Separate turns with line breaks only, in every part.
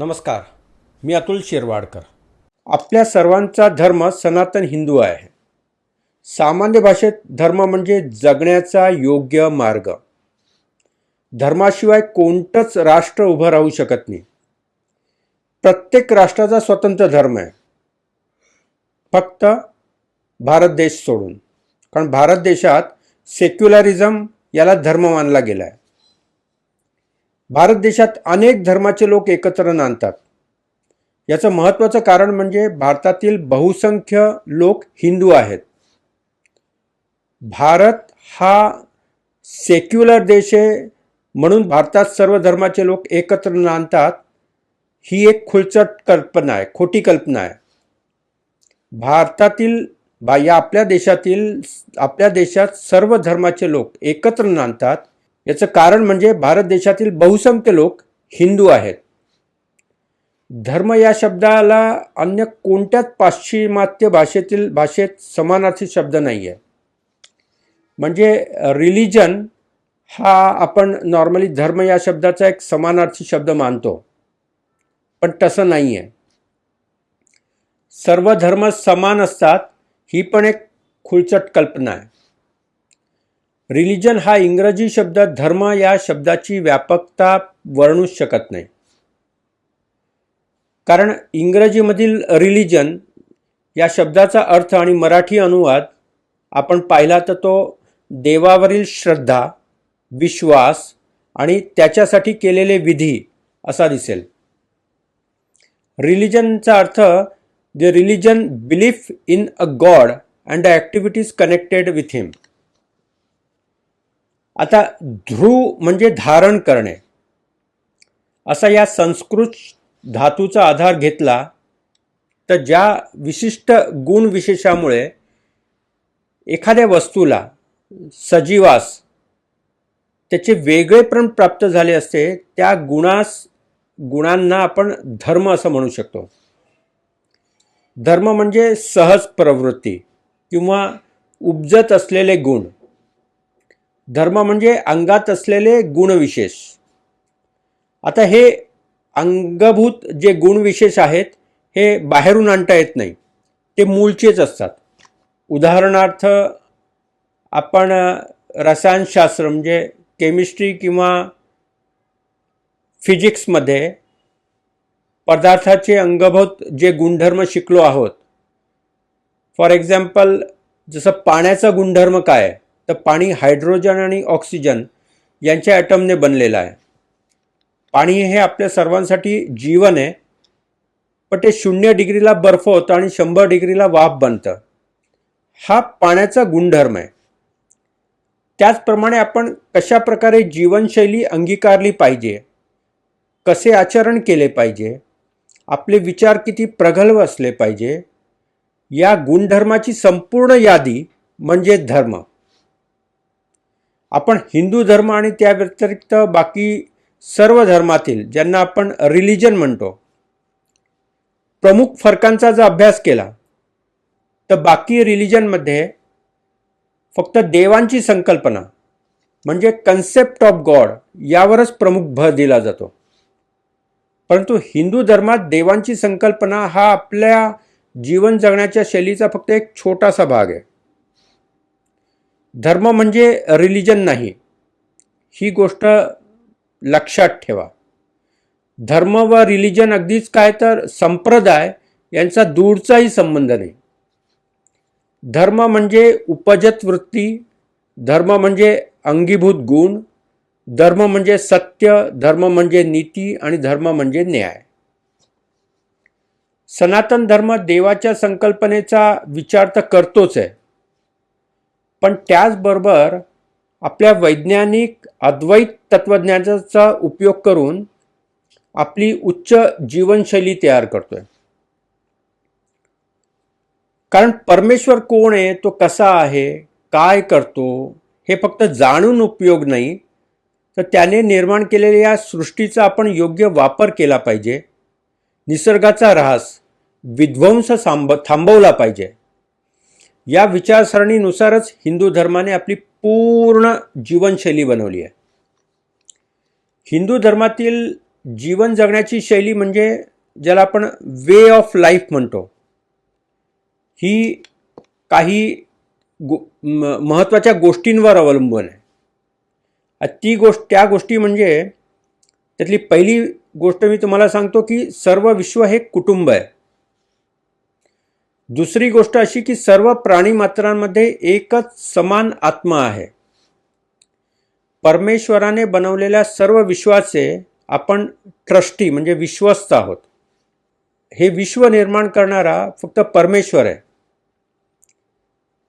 नमस्कार मी अतुल शिरवाडकर. आपल्या सर्वांचा धर्म सनातन हिंदू आहे. सामान्य भाषेत धर्म म्हणजे जगण्याचा योग्य मार्ग. धर्माशिवाय कोणतंच राष्ट्र उभं राहू शकत नाही. प्रत्येक राष्ट्राचा स्वतंत्र धर्म आहे. फक्त भारत देश सोडून. कारण भारत देशात सेक्युलरिझम याला धर्म मानला गेला आहे भारत देशात अनेक धर्माचे लोक एकत्र नांदतात. याचं महत्त्वाचं कारण म्हणजे भारतातील बहुसंख्य लोक हिंदू आहेत. भारत हा सेक्युलर देश आहे म्हणून भारतात सर्व धर्माचे लोक एकत्र नांदतात ही एक खुलचट कल्पना आहे खोटी कल्पना आहे. भारतातील बा या आपल्या देशातील आपल्या देशात सर्व धर्माचे लोक एकत्र नांदतात. याचं कारण म्हणजे भारत देशातील बहुसंख्य लोक हिंदू आहेत. धर्म या शब्दाला अन्य कोणत्याच पाश्चिमात्य भाषेतील भाषेत समानार्थी शब्द नाही आहे म्हणजे रिलिजन हा आपण नॉर्मली धर्म या शब्दाचा एक समानार्थी शब्द मानतो. पण तसं नाही आहे सर्व धर्म समान असतात ही पण एक खुळचट कल्पना आहे. रिलिजन हा इंग्रजी शब्द धर्म या शब्दाची व्यापकता वर्णूच शकत नाही. कारण इंग्रजीमधील रिलिजन या शब्दाचा अर्थ आणि मराठी अनुवाद आपण पाहिला तर तो देवावरील श्रद्धा विश्वास आणि त्याच्यासाठी केलेले विधी असा दिसेल. रिलिजनचा अर्थ the religion belief in a God and the activities connected with him आता ध्रुव म्हणजे धारण करणे. असा या संस्कृत धातूचा आधार घेतला तर ज्या विशिष्ट गुणविशेषामुळे एखाद्या वस्तूला सजीवास त्याचे वेगळेपण प्राप्त झाले असते त्या गुणास गुणांना आपण धर्म असं म्हणू शकतो. धर्म म्हणजे सहज प्रवृत्ती किंवा उपजत असलेले गुण. धर्म म्हणजे अंगात असलेले गुणविशेष. आता हे अंगभूत जे गुणविशेष आहेत हे बाहेरून आणता येत नाही. ते मूळचेच असतात. उदाहरणार्थ आपण रसायनशास्त्र म्हणजे केमिस्ट्री किंवा फिजिक्समध्ये पदार्थाचे अंगभूत जे गुणधर्म शिकलो आहोत. फॉर एक्झाम्पल जसं पाण्याचा गुणधर्म काय आहे? तर पाणी हायड्रोजन आणि ऑक्सिजन यांच्या ॲटमने बनलेलं आहे. पाणी हे आपल्या सर्वांसाठी जीवन आहे पण ते शून्य डिग्रीला बर्फ होतं आणि शंभर डिग्रीला वाफ बनतं. हा पाण्याचा गुणधर्म आहे. त्याचप्रमाणे आपण कशा प्रकारे जीवनशैली अंगीकारली पाहिजे कसे आचरण केले पाहिजे आपले विचार किती प्रगल्भ असले पाहिजे या गुणधर्माची संपूर्ण यादी म्हणजे धर्म. आपण हिंदू धर्म आणि त्या व्यतिरिक्त बाकी सर्व धर्मातील ज्यांना आपण रिलिजन म्हणतो प्रमुख फरकांचा जर अभ्यास केला तर बाकी रिलिजनमध्ये फक्त देवांची संकल्पना म्हणजे कन्सेप्ट ऑफ गॉड यावरच प्रमुख भर दिला जातो. परंतु हिंदू धर्मात देवांची संकल्पना हा आपल्या जीवन जगण्याच्या शैलीचा फक्त एक छोटासा भाग आहे. धर्म म्हणजे रिलिजन नाही. ही गोष्ट लक्षात ठेवा. धर्म व रिलिजन अगदीच काय तर संप्रदाय यांचा दूरचाही संबंध नाही. धर्म म्हणजे उपजत वृत्ती धर्म म्हणजे अंगीभूत गुण धर्म म्हणजे सत्य धर्म म्हणजे नीती आणि धर्म म्हणजे न्याय. सनातन धर्म देवाच्या संकल्पनेचा विचार तर करतोच आहे. पण त्याचबरोबर आपल्या वैज्ञानिक अद्वैत तत्त्वज्ञानाचा उपयोग करून आपली उच्च जीवनशैली तयार करतोय. कारण परमेश्वर कोण आहे तो कसा आहे काय करतो हे फक्त जाणून उपयोग नाही. तर त्याने निर्माण केलेल्या या सृष्टीचा आपण योग्य वापर केला पाहिजे. निसर्गाचा ऱ्हास विध्वंस थांब थांबवला पाहिजे. या विचारसरणीनुसारच हिंदू धर्माने आपली पूर्ण जीवनशैली बनवली आहे. हिंदू धर्मातील जीवन जगण्याची शैली म्हणजे ज्याला आपण वे ऑफ लाईफ म्हणतो. ही काही गो म महत्त्वाच्या गोष्टींवर अवलंबून आहे. ती गोष्ट त्या गोष्टी म्हणजे त्यातली पहिली गोष्ट मी तुम्हाला सांगतो की सर्व विश्व हे कुटुंब आहे. दुसरी गोष्ट अशी की सर्व प्राणीमात्रांमध्ये एकच समान आत्मा आहे. परमेश्वराने बनवलेल्या सर्व विश्वाचे आपण ट्रस्टी म्हणजे विश्वस्त आहोत. हे विश्व निर्माण करणारा फक्त परमेश्वर आहे.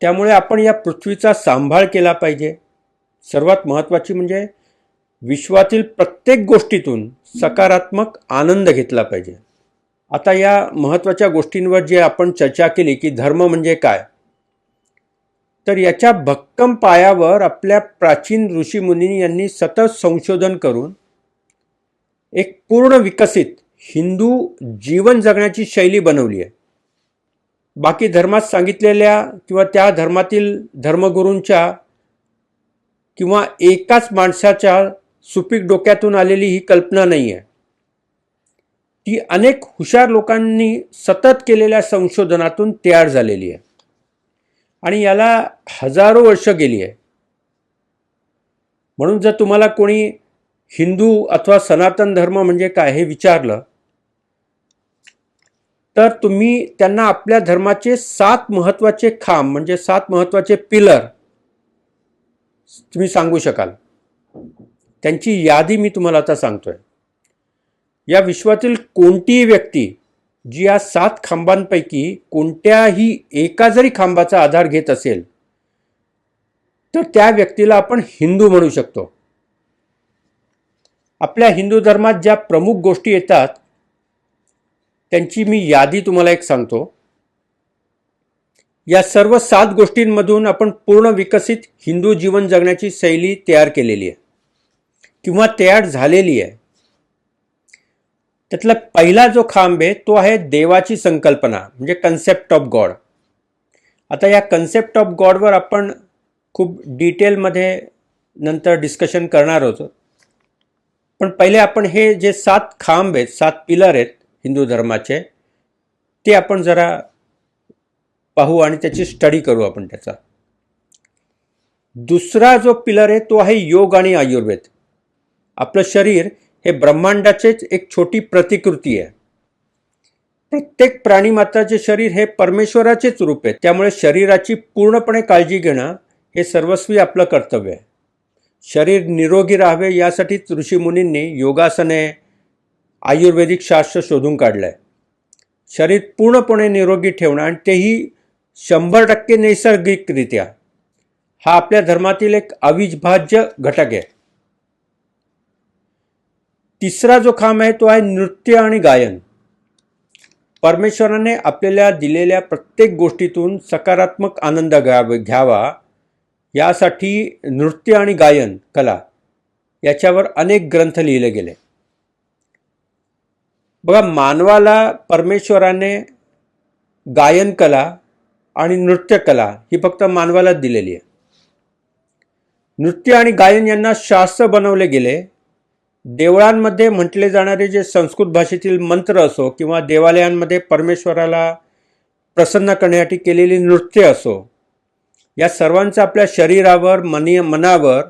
त्यामुळे आपण या पृथ्वीचा सांभाळ केला पाहिजे. सर्वात महत्त्वाची म्हणजे विश्वातील प्रत्येक गोष्टीतून सकारात्मक आनंद घेतला पाहिजे. आता या महत्त्वाच्या गोष्टींवर जे आपण चर्चा केली की धर्म म्हणजे काय तर याच्या भक्कम पायावर आपल्या प्राचीन ऋषीमुनी यांनी सतत संशोधन करून एक पूर्ण विकसित हिंदू जीवन जगण्याची शैली बनवली आहे. बाकी धर्मात सांगितलेल्या किंवा त्या धर्मातील धर्मगुरूंच्या किंवा एकाच माणसाच्या सुपीक डोक्यातून आलेली ही कल्पना नाही आहे ती अनेक हुशार लोकांनी सतत केलेल्या संशोधनातून तयार झालेली आहे. आणि याला हजारो वर्ष गेली आहे. म्हणून जर तुम्हाला कोणी हिंदू अथवा सनातन धर्म म्हणजे काय हे विचारलं तर तुम्ही त्यांना आपल्या धर्माचे सात महत्त्वाचे खांब म्हणजे सात महत्त्वाचे पिलर तुम्ही सांगू शकाल. त्यांची यादी मी तुम्हाला आता सांगतोय. या विश्वातील कोणतीही व्यक्ती जी या सात खांबांपैकी कोणत्याही एका जरी खांबाचा आधार घेत असेल तर त्या व्यक्तीला आपण हिंदू म्हणू शकतो. आपल्या हिंदू धर्मात ज्या प्रमुख गोष्टी येतात त्यांची मी यादी तुम्हाला एक सांगतो. या सर्व सात गोष्टींमधून आपण पूर्ण विकसित हिंदू जीवन जगण्याची शैली तयार केलेली आहे किंवा तयार झालेली आहे. त्यातला पहिला जो खांब आहे तो आहे देवाची संकल्पना म्हणजे कन्सेप्ट ऑफ गॉड आता या कन्सेप्ट ऑफ गॉडवर आपण खूप डिटेलमध्ये नंतर डिस्कशन करणार होतो. पण पहिले आपण हे जे सात खांब आहेत सात पिलर आहेत हिंदू धर्माचे ते आपण जरा पाहू आणि त्याची स्टडी करू आपण त्याचा. दुसरा जो पिलर आहे तो आहे योग आणि आयुर्वेद. आपलं शरीर हे ब्रह्मांडाचेच एक छोटी प्रतिकृती आहे. प्रत्येक प्राणीमात्राचे शरीर हे परमेश्वराचेच रूप आहे. त्यामुळे शरीराची पूर्णपणे काळजी घेणं हे सर्वस्वी आपलं कर्तव्य आहे. शरीर निरोगी राहावे यासाठीच ऋषीमुनींनी योगासने आयुर्वेदिक शास्त्र शोधून काढलं आहे शरीर पूर्णपणे निरोगी ठेवणं आणि तेही शंभर टक्के नैसर्गिकरित्या हा आपल्या धर्मातील एक अविभाज्य घटक आहे. तिसरा जो खांब आहे तो आहे नृत्य आणि गायन. परमेश्वराने आपल्याला दिलेल्या प्रत्येक गोष्टीतून सकारात्मक आनंद घ्यावा घ्यावा. यासाठी नृत्य आणि गायन कला याच्यावर अनेक ग्रंथ लिहिले गेले. बघा मानवाला परमेश्वराने गायन कला आणि नृत्यकला ही फक्त मानवालाच दिलेली आहे. नृत्य आणि गायन यांना शास्त्र बनवले गेले. देवळांमध्ये म्हटले जाणारे जे संस्कृत भाषेतील मंत्र असो किंवा देवालयांमध्ये परमेश्वराला प्रसन्न करण्यासाठी केलेली नृत्य असो या सर्वांचा आपल्या शरीरावर मनी मनावर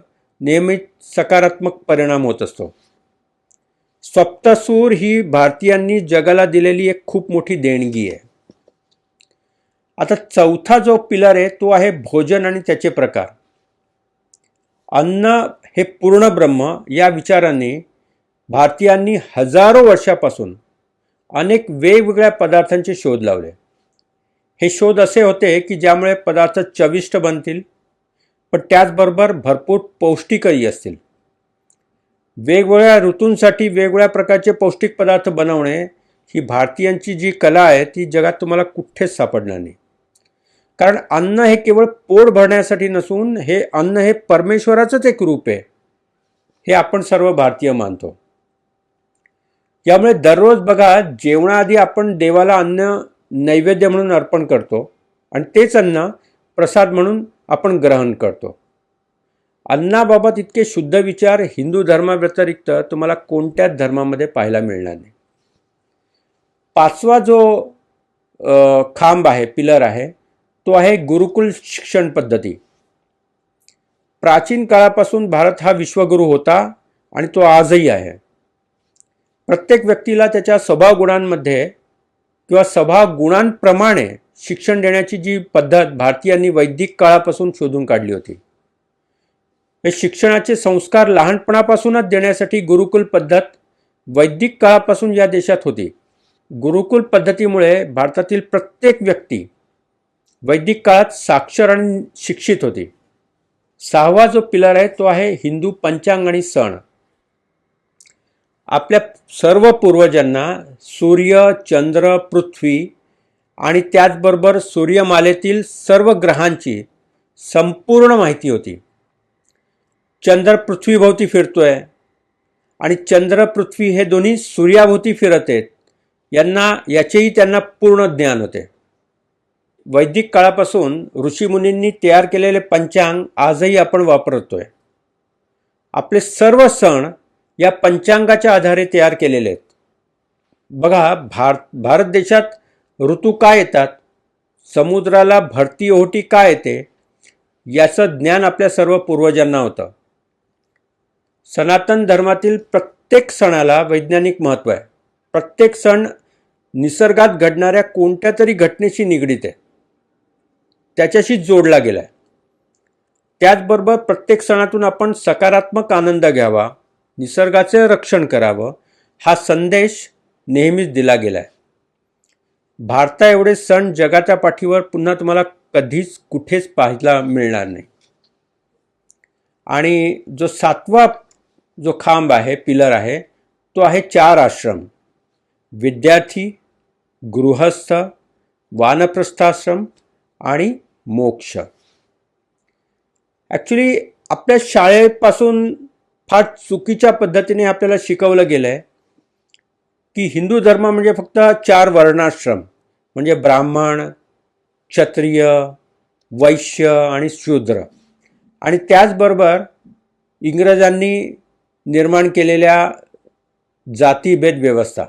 नियमित सकारात्मक परिणाम होत असतो. सप्तसूर ही भारतीयांनी जगाला दिलेली एक खूप मोठी देणगी आहे. आता चौथा जो पिलर आहे तो आहे भोजन आणि त्याचे प्रकार. अन्न हे पूर्ण ब्रह्म या विचाराने भारतीयांनी हजारो वर्षापासून अनेक वेगवेगळ्या पदार्थांचे शोध लावले. हे शोध असे होते की ज्यामुळे पदार्थ चविष्ट बनतील पण त्याचबरोबर भरपूर पौष्टिकही असतील. वेगवेगळ्या ऋतूंसाठी वेगवेगळ्या प्रकारचे पौष्टिक पदार्थ बनवणे ही भारतीयांची जी कला आहे ती जगात तुम्हाला कुठेच सापडणार नाही. कारण अन्न हे केवळ पोट भरण्यासाठी नसून हे अन्न हे परमेश्वराचंच एक रूप आहे हे आपण सर्व भारतीय मानतो. यामुळे दररोज बघा जेवणाआधी आपण देवाला अन्न नैवेद्य म्हणून अर्पण करतो आणि तेच अन्न प्रसाद म्हणून आपण ग्रहण करतो. अन्नाबाबत इतके शुद्ध विचार हिंदू धर्माव्यतिरिक्त तुम्हाला कोणत्याच धर्मामध्ये पाहायला मिळणार नाही. पाचवा जो खांब आहे पिलर आहे तो आहे गुरुकुल शिक्षण पद्धती. प्राचीन काळापासून भारत हा विश्वगुरू होता आणि तो आजही आहे. प्रत्येक व्यक्तीला त्याच्या स्वभाव गुणांमध्ये किंवा स्वभाव गुणांप्रमाणे शिक्षण देण्याची जी पद्धत भारतीयांनी वैदिक काळापासून शोधून काढली होती. हे शिक्षणाचे संस्कार लहानपणापासूनच देण्यासाठी गुरुकुल पद्धत वैदिक काळापासून या देशात होती. गुरुकुल पद्धतीमुळे भारतातील प्रत्येक व्यक्ती वैदिक काळात साक्षर आणि शिक्षित होती. सहावा जो पिलर आहे तो आहे हिंदू पंचांग आणि सण. आपल्या सर्व पूर्वजांना सूर्य चंद्र पृथ्वी आणि त्याचबरोबर सूर्यमालेतील सर्व ग्रहांची संपूर्ण माहिती होती. चंद्र पृथ्वीभोवती फिरतो आहे आणि चंद्र पृथ्वी हे दोन्ही सूर्याभोवती फिरत आहेत. यांना याचेही त्यांना पूर्ण ज्ञान होते. वैदिक काळापासून ऋषीमुनींनी तयार केलेले पंचांग आजही आपण वापरतोय. आपले सर्व सण या पंचांगाच्या आधारे तयार केलेले आहेत. बघा भारत भारत देशात ऋतू काय येतात? समुद्राला भरती ओहोटी काय येते? याचं ज्ञान आपल्या सर्व पूर्वजांना होतं. सनातन धर्मातील प्रत्येक सणाला वैज्ञानिक महत्त्व आहे. प्रत्येक सण निसर्गात घडणाऱ्या कोणत्या तरी घटनेशी निगडीत आहे. त्याच्याशी जोडला गेला आहे त्याचबरोबर प्रत्येक सणातून आपण सकारात्मक आनंद घ्यावा. निसर्गाचे रक्षण करावं हा संदेश नेहमीच दिला गेला आहे भारता एवढे सण जगाच्या पाठीवर पुन्हा तुम्हाला कधीच कुठेच पाहायला मिळणार नाही. आणि जो सातवा जो खांब आहे पिलर आहे तो आहे चार आश्रम. विद्यार्थी गृहस्थ वानप्रस्थाश्रम आणि मोक्ष. ॲक्च्युली आपल्या शाळेपासून फार चुकीच्या पद्धतीने आपल्याला शिकवलं गेलं आहे की हिंदू धर्म म्हणजे फक्त चार वर्णाश्रम म्हणजे ब्राह्मण क्षत्रिय वैश्य आणि शूद्र. आणि त्याचबरोबर इंग्रजांनी निर्माण केलेल्या जातीभेद व्यवस्था.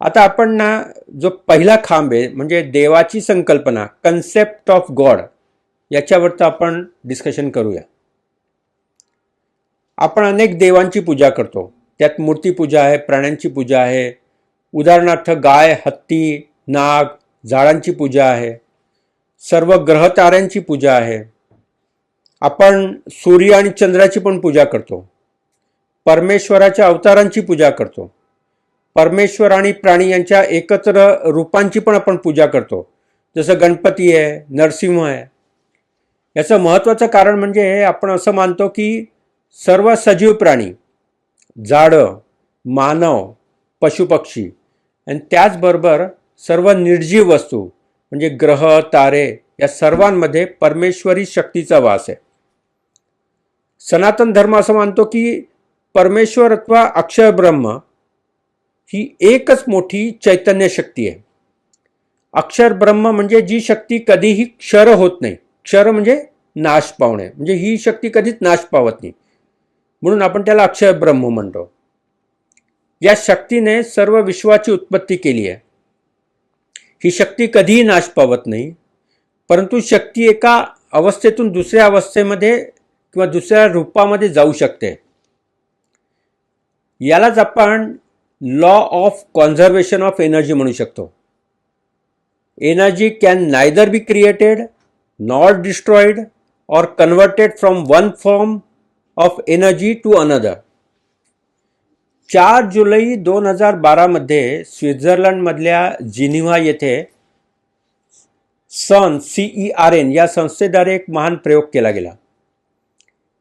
आता आपण ना जो पहिला खांब आहे म्हणजे देवाची संकल्पना कन्सेप्ट ऑफ गॉड याच्यावरचं आपण डिस्कशन करूया. आपण अनेक देवांची पूजा करतो. त्यात मूर्तीपूजा आहे प्राण्यांची पूजा आहे. उदाहरणार्थ गाय हत्ती नाग झाडांची पूजा आहे. सर्व ग्रहताऱ्यांची पूजा आहे. आपण सूर्य आणि चंद्राची पण पूजा करतो. परमेश्वराच्या अवतारांची पूजा करतो. परमेश्वर आणि प्राणी यांच्या एकत्र रूपांची पण आपण पूजा करतो. जसं गणपती आहे नरसिंह आहे. याचं महत्त्वाचं कारण म्हणजे आपण असं मानतो की सर्व सजीव प्राणी झाडं मानव पशुपक्षी आणि त्याचबरोबर सर्व निर्जीव वस्तू म्हणजे ग्रह तारे या सर्वांमध्ये परमेश्वरी शक्तीचा वास आहे. सनातन धर्म असं मानतो की परमेश्वर अथवा अक्षर ब्रह्म ही एकच मोठी चैतन्य शक्ती आहे. अक्षर ब्रह्म म्हणजे जी शक्ती कधीही क्षर होत नाही. क्षर म्हणजे नाश पावणे म्हणजे ही शक्ती कधीच नाश पावत नाही. म्हणून आपण त्याला अक्षर ब्रह्म म्हणतो. या शक्तीने सर्व विश्वाची उत्पत्ती केली आहे. ही शक्ती कधीही नाश पावत नाही परंतु शक्ती एका अवस्थेतून दुसऱ्या अवस्थेमध्ये किंवा दुसऱ्या रूपामध्ये जाऊ शकते. यालाच आपण law of conservation of energy म्हणू शकतो. Energy can neither be created not destroyed or converted from one form of energy to another चार जुलै दोन हजार बारामध्ये स्वित्झर्लंडमधल्या जिनिव्हा येथे सन सीई आर एन या संस्थेद्वारे एक महान प्रयोग केला गेला.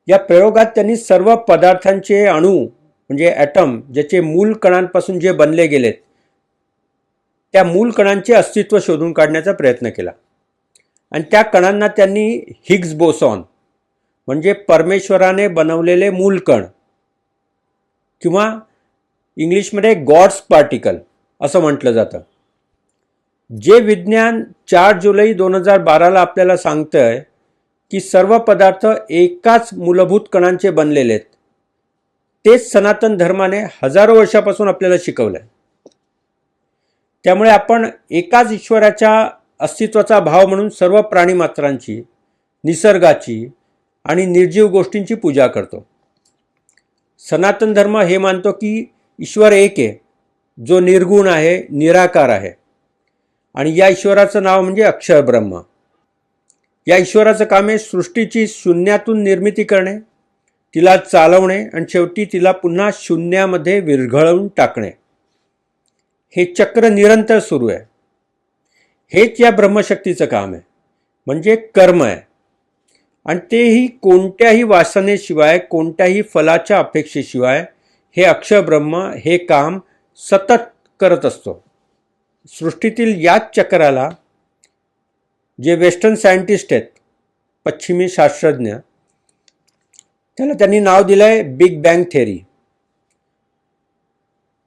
या प्रयोगात त्यांनी सर्व पदार्थांचे अणू म्हणजे ॲटम ज्याचे मूल कणांपासून जे बनले गेलेत त्या मूल कणांचे अस्तित्व शोधून काढण्याचा प्रयत्न केला. आणि त्या कणांना त्यांनी हिग्स बोसॉन म्हणजे परमेश्वराने बनवलेले मूलकण किंवा इंग्लिशमध्ये गॉड्स पार्टिकल असं म्हटलं जातं. जे विज्ञान चार जुलै दोन हजार बाराला आपल्याला सांगतं आहे की सर्व पदार्थ एकाच मूलभूत कणांचे बनलेले आहेत. तेच सनातन धर्माने हजारो वर्षापासून आपल्याला शिकवलं आहे त्यामुळे आपण एकाच ईश्वराच्या अस्तित्वाचा भाव म्हणून सर्व प्राणीमात्रांची निसर्गाची आणि निर्जीव गोष्टींची पूजा करतो. सनातन धर्म हे मानतो की ईश्वर एक आहे जो निर्गुण आहे निराकार आहे. आणि या ईश्वराचं नाव म्हणजे अक्षर ब्रह्म. या ईश्वराचं काम आहे सृष्टीची शून्यातून निर्मिती करणे तिला चालवणे आणि शेवटी तिला पुन्हा शून्यामध्ये विरघळवून टाकणे. हे चक्र निरंतर सुरू आहे. हेच या ब्रह्मशक्तीचं काम आहे. म्हणजे कर्म आहे. आणि तेही कोणत्याही वासनेशिवाय कोणत्याही फलाच्या अपेक्षेशिवाय हे अक्षरब्रह्म हे काम सतत करत असतो. सृष्टीतील याच चक्राला जे वेस्टर्न सायंटिस्ट आहेत पश्चिमी शास्त्रज्ञ त्याला त्यांनी नाव दिलं आहे बिग बँग थेरी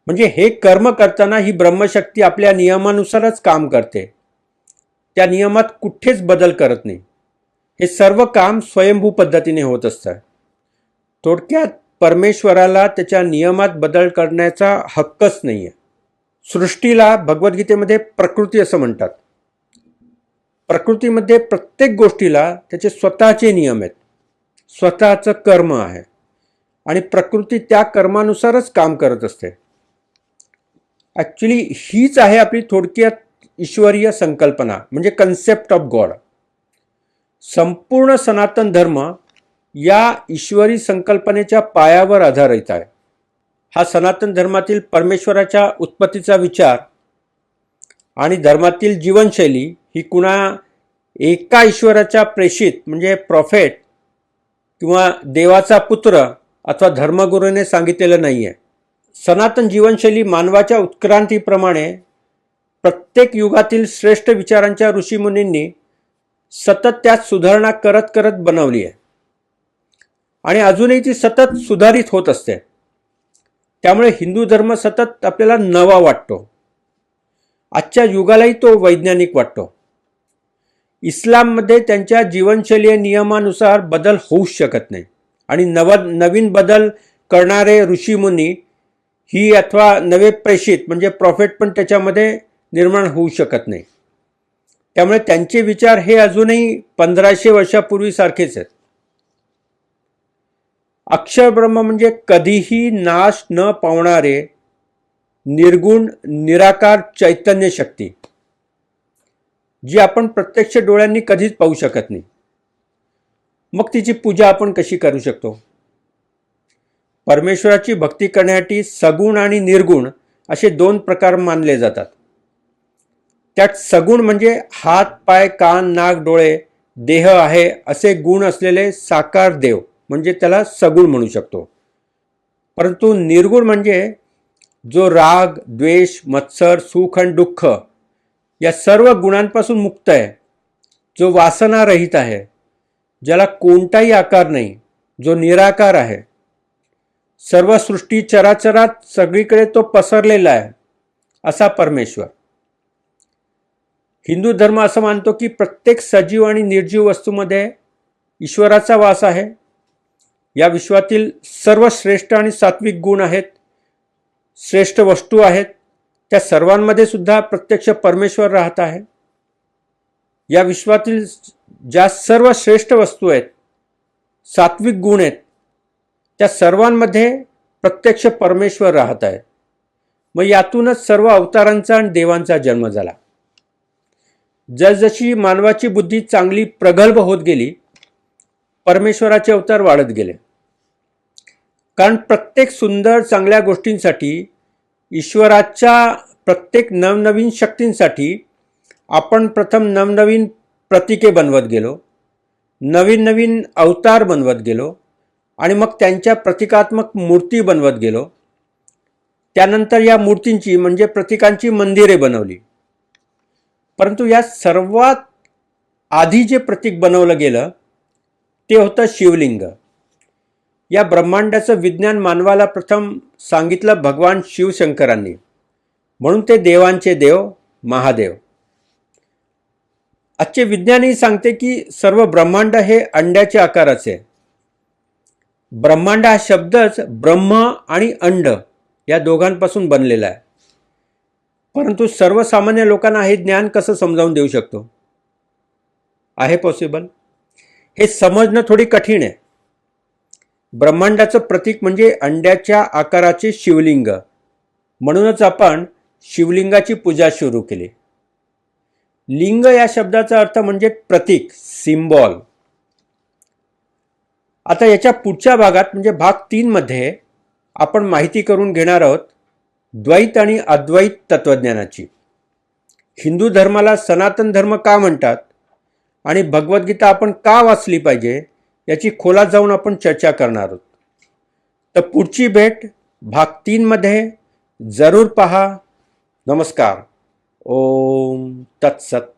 म्हणजे हे कर्म करताना ही ब्रह्मशक्ती आपल्या नियमानुसारच काम करते. त्या नियमात कुठेच बदल करत नाही. हे सर्व काम स्वयंभू पद्धतीने होत असतं. थोडक्यात परमेश्वराला त्याच्या नियमात बदल करण्याचा हक्कच नाही आहे सृष्टीला भगवद्गीतेमध्ये प्रकृती असं म्हणतात. प्रकृतीमध्ये प्रत्येक गोष्टीला त्याचे स्वतःचे नियम आहेत. स्वतःचं कर्म आहे. आणि प्रकृती त्या कर्मानुसारच काम करत असते. ॲक्च्युली हीच आहे आपली थोडक्यात ईश्वरीय संकल्पना म्हणजे कन्सेप्ट ऑफ गॉड संपूर्ण सनातन धर्म या ईश्वरी संकल्पनेच्या पायावर आधारित आहे. हा सनातन धर्मातील परमेश्वराच्या उत्पत्तीचा विचार आणि धर्मातील जीवनशैली ही कुणा एका ईश्वराच्या प्रेषित म्हणजे प्रॉफेट किंवा देवाचा पुत्र अथवा धर्मगुरूने सांगितलेलं नाही आहे सनातन जीवनशैली मानवाच्या उत्क्रांतीप्रमाणे प्रत्येक युगातील श्रेष्ठ विचारांच्या ऋषीमुनींनी सतत त्यात सुधारणा करत करत बनवली आहे. आणि अजूनही ती सतत सुधारित होत असते. त्यामुळे हिंदू धर्म सतत आपल्याला नवा वाटतो. आजच्या युगालाही तो वैज्ञानिक वाटतो. इस्लाममध्ये त्यांच्या जीवनशैली नियमानुसार बदल होऊच शकत नाही. आणि नव नवीन बदल करणारे ऋषीमुनी ही अथवा नवे प्रेषित म्हणजे प्रॉफिट पण त्याच्यामध्ये निर्माण होऊ शकत नाही. त्यामुळे त्यांचे विचार हे अजूनही पंधराशे वर्षापूर्वीसारखेच आहेत. अक्षरब्रह्म म्हणजे कधीही नाश न पावणारे निर्गुण निराकार चैतन्य शक्ती जी आपण प्रत्यक्ष डोळ्यांनी कधीच पाहू शकत नाही. मग तिची पूजा आपण कशी करू शकतो? परमेश्वराची भक्ती करण्यासाठी सगुण आणि निर्गुण असे दोन प्रकार मानले जातात. त्यात सगुण म्हणजे हात पाय कान नाक डोळे देह आहे असे गुण असलेले साकार देव म्हणजे त्याला सगुण म्हणू शकतो. परंतु निर्गुण म्हणजे जो राग द्वेष मत्सर सुख आणि दुःख या सर्व गुणांपासून मुक्त आहे जो वासनारहित आहे ज्याला कोणताही आकार नाही जो निराकार आहे. सर्व सृष्टी चराचरात सगळीकडे तो पसरलेला आहे असा परमेश्वर. हिंदू धर्म असं मानतो की प्रत्येक सजीव आणि निर्जीव वस्तूमध्ये ईश्वराचा वास आहे. या विश्वातील सर्व श्रेष्ठ आणि सात्विक गुण आहेत श्रेष्ठ वस्तू आहेत. त्या सर्वांमध्ये सुद्धा प्रत्यक्ष परमेश्वर राहत आहे. या विश्वातील ज्या सर्व श्रेष्ठ वस्तू आहेत सात्विक गुण आहेत त्या सर्वांमध्ये प्रत्यक्ष परमेश्वर राहत आहे मग यातूनच सर्व अवतारांचा आणि देवांचा जन्म झाला. जसजशी मानवाची बुद्धी चांगली प्रगल्भ होत गेली परमेश्वराचे अवतार वाढत गेले. कारण प्रत्येक सुंदर चांगल्या गोष्टींसाठी ईश्वराच्या प्रत्येक नवनवीन शक्तींसाठी आपण प्रथम नवनवीन प्रतीके बनवत गेलो नवीन नवीन अवतार बनवत गेलो आणि मग त्यांच्या प्रतिकात्मक मूर्ती बनवत गेलो. त्यानंतर या मूर्तींची म्हणजे प्रतिकांची मंदिरे बनवली. परंतु या सर्वात आधी जे प्रतीक बनवलं गेलं ते होतं शिवलिंग. या ब्रह्मांडाचं विज्ञान मानवाला प्रथम सांगितलं भगवान शिवशंकरांनी. म्हणून ते देवांचे देव महादेव. आजचे विज्ञानही सांगते की सर्व ब्रह्मांड हे अंड्याच्या आकाराचे आहे. ब्रह्मांड हा शब्दच ब्रह्म आणि अंड या दोघांपासून बनलेला आहे. परंतु सर्वसामान्य लोकांना हे ज्ञान कसं समजावून देऊ शकतो? आहे पॉसिबल हे समजणं थोडी कठीण आहे. ब्रह्मांडाचं प्रतीक म्हणजे अंड्याच्या आकाराचे शिवलिंग. म्हणूनच आपण शिवलिंगाची पूजा सुरू केली. लिंग या शब्दाचा अर्थ म्हणजे प्रतीक सिम्बॉल आता याच्या पुढच्या भागात म्हणजे भाग तीनमध्ये आपण माहिती करून घेणार आहोत द्वैत आणि अद्वैत तत्वज्ञानाची. हिंदू धर्माला सनातन धर्म का म्हणतात? आणि भगवद्गीता आपण का वाचली पाहिजे? याची खोलात जाऊन आपण चर्चा करणार आहोत. तर पुढची भेट भाग तीनमध्ये जरूर पहा. नमस्कार. ओम तत्सत.